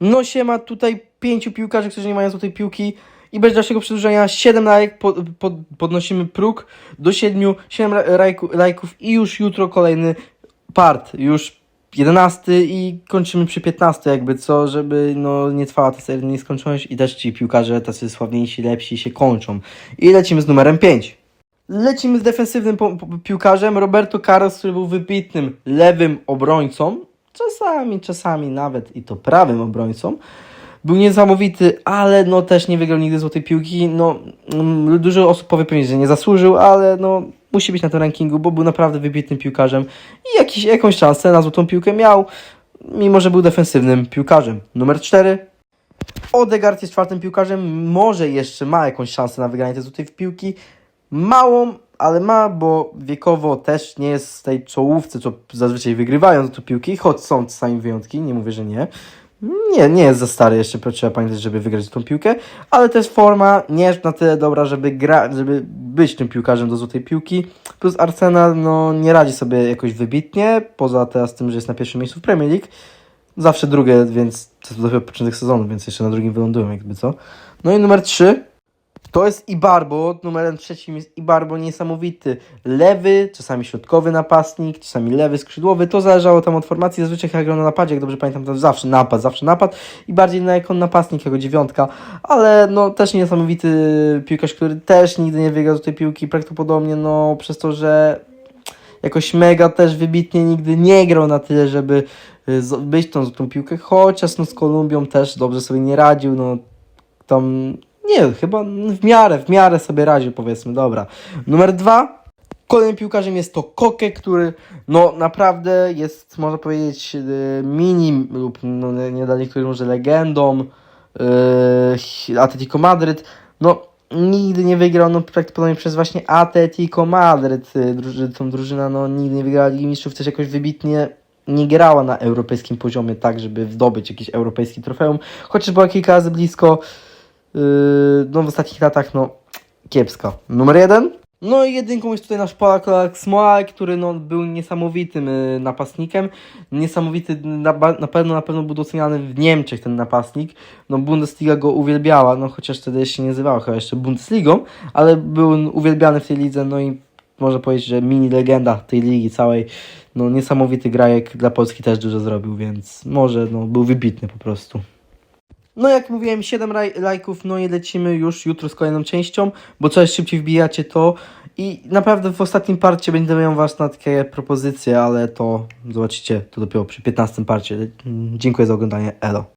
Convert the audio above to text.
No się ma tutaj pięciu piłkarzy, którzy nie mają złotej piłki i bez dalszego przedłużenia 7 lajek po, pod, podnosimy próg do 7, 7 ra- lajku, lajków i już jutro kolejny part, już 11 i kończymy przy 15 jakby co, żeby no nie trwała ta seria nie skończoność i też ci piłkarze tacy sławniejsi, lepsi się kończą. I lecimy z numerem 5. Lecimy z defensywnym piłkarzem Roberto Carlos, który był wybitnym lewym obrońcą, czasami, czasami nawet i to prawym obrońcą. Był niesamowity, ale no też nie wygrał nigdy złotej piłki. No, mm, dużo osób powie pewnie, że nie zasłużył, ale no musi być na tym rankingu, bo był naprawdę wybitnym piłkarzem i jakiś, jakąś szansę na złotą piłkę miał, mimo że był defensywnym piłkarzem. Numer 4. Odegaard jest czwartym piłkarzem, może jeszcze ma jakąś szansę na wygranie tej złotej piłki. Małą, ale ma, bo wiekowo też nie jest z tej czołówce, co zazwyczaj wygrywają złote piłki, choć są czasami wyjątki, nie mówię, że nie. Nie, nie jest za stary jeszcze, trzeba pamiętać, żeby wygrać tą piłkę, ale też forma nie jest na tyle dobra, żeby, gra, żeby być tym piłkarzem do złotej piłki. Plus Arsenal no, nie radzi sobie jakoś wybitnie, poza teraz tym, że jest na pierwszym miejscu w Premier League. Zawsze drugie, więc to jest dopiero początek sezonu, więc jeszcze na drugim wylądują, jakby co. No i numer 3 to jest Ibarbo, numerem trzecim jest Ibarbo, niesamowity. Lewy, czasami środkowy napastnik, czasami lewy skrzydłowy, to zależało tam od formacji, zazwyczaj jak grał na napadzie, jak dobrze pamiętam, to zawsze napad, zawsze napad. I bardziej na jako napastnik, jako dziewiątka, ale no też niesamowity piłkarz, który też nigdy nie wygrał do tej piłki, prawdopodobnie no przez to, że jakoś mega też wybitnie nigdy nie grał na tyle, żeby y, być tą złotą piłkę, chociaż no z Kolumbią też dobrze sobie nie radził, no tam nie, chyba w miarę, w miarę sobie radził, powiedzmy, dobra. Numer dwa. Kolejnym piłkarzem jest to Koke, który no naprawdę jest, można powiedzieć, y, mini lub no, nie dla niektórych może legendą yy, Atletico Madryt. No nigdy nie wygrał, no prawdopodobnie przez właśnie Atletico Madryt, y, druży, tą drużyna no nigdy nie wygrała Ligi Mistrzów, też jakoś wybitnie nie grała na europejskim poziomie tak, żeby zdobyć jakiś europejski trofeum, chociaż była kilka razy blisko, no w ostatnich latach, no kiepsko. Numer jeden. No i jedynką jest tutaj nasz Polak Olek Smołak, który no, był niesamowitym yy, napastnikiem. Niesamowity, na, na pewno na pewno był doceniany w Niemczech ten napastnik. No Bundesliga go uwielbiała, no chociaż wtedy jeszcze nie nazywała chyba jeszcze Bundesligą, ale był uwielbiany w tej lidze, no i można powiedzieć, że mini legenda tej ligi całej. No niesamowity grajek, dla Polski też dużo zrobił, więc może no, był wybitny po prostu. No jak mówiłem, 7 raj- lajków, no i lecimy już jutro z kolejną częścią, bo coraz szybciej wbijacie to i naprawdę w ostatnim parcie będę miał was na takie propozycje, ale to zobaczycie to dopiero przy 15 parcie. Dziękuję za oglądanie, elo.